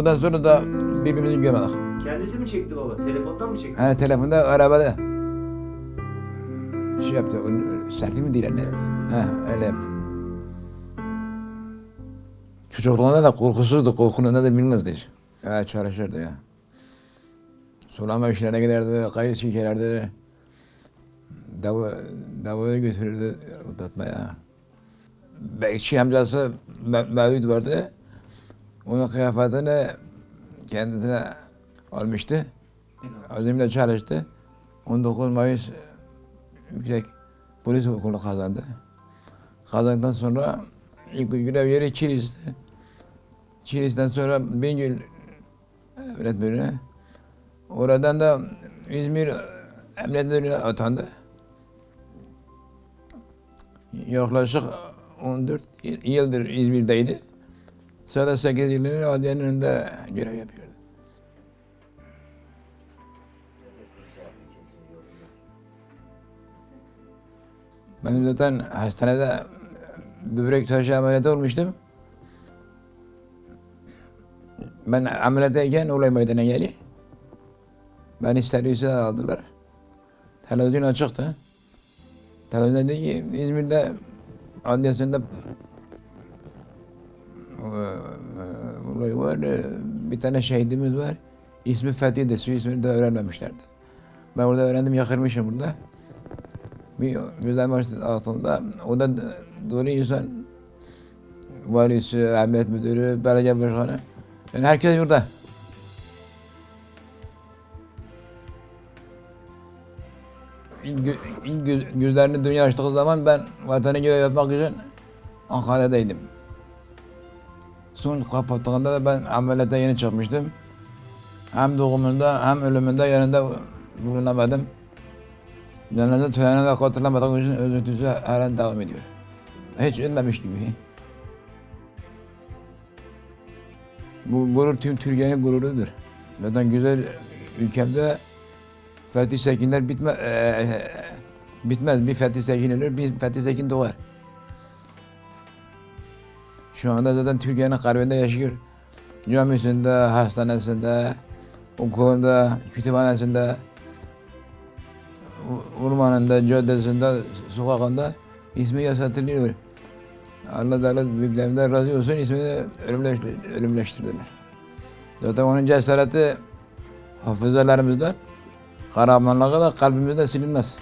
Ondan sonra da birbirimizi görmedik. Kendisi mi çekti baba? Telefondan mı çekti? Hani telefonda arabada şey yaptı. Selfie mi değil ne? Ha öyle yaptı. Çocukluğunda da korkusuzdu. Korkunu ne de bilmezdi hiç. Ya çalışırdı ya. Sulama işlerine giderdi. Kayıt çekerlerdi. Davu, davuya götürürdü uzatmaya. Bekçi amcası Me- Mevlüt vardı. Onun kıyafetini kendisine almıştı. Azimle çalıştı. 19 Mayıs Yüksek Polis Okulu kazandı. Kazandıktan sonra ilk görev yeri Kilis'ti. Kilis'ten sonra Bingöl Müdürlüğü'ne. Oradan da İzmir Emniyet Müdürlüğü'ne atandı. Yaklaşık 14 yıldır İzmir'deydi. Sonra 8 yılını adliyenin önünde görev yapıyordu. Ben zaten hastanede böbrek taşı ameliyatı olmuştum. Ben ameliyattayken olay meydana geldi. Beni servise aldılar. Televizyon açıktı. Televizyon dedi ki İzmir'de adliyesinde e, olay var. e, Bir tane şehidimiz var. İsmi Fethi'dir. Su ismini de öğrenmemişlerdi. Ben orada öğrendim yakırmışım burada bir güzel maç altında. O da doğru insan. Valisi, emniyet müdürü, belediye başkanı. Yani herkes burada. İlk, ilk gözlerini dünya açtığı zaman ben vatanı görev yapmak için Ankara'daydım. Son kapattığında da ben ameliyata yeni çıkmıştım. Hem doğumunda hem ölümünde yanında bulunamadım. Cenaze törenine de katılamadığım için üzüntüsü halen devam ediyor. Hiç ölmemiş gibi. Bu gurur tüm Türkiye'nin gururudur. Zaten güzel ülkemde Fethi Sekinler bitme, eee, bitmez. Bir Fethi Sekin ölür, bir Fethi Sekin doğar. Şu anda zaten Türkiye'nin kalbinde yaşıyor. Camisinde, hastanesinde, okulunda, kütüphanesinde, ormanında, caddesinde, sokakında ismi yasatılıyor. Allah Teala büyüklerinden razı olsun ismini ölümleştir, ölümleştirdiler. Zaten onun cesareti hafızalarımızdan, kahramanlığı da kalbimizde silinmez.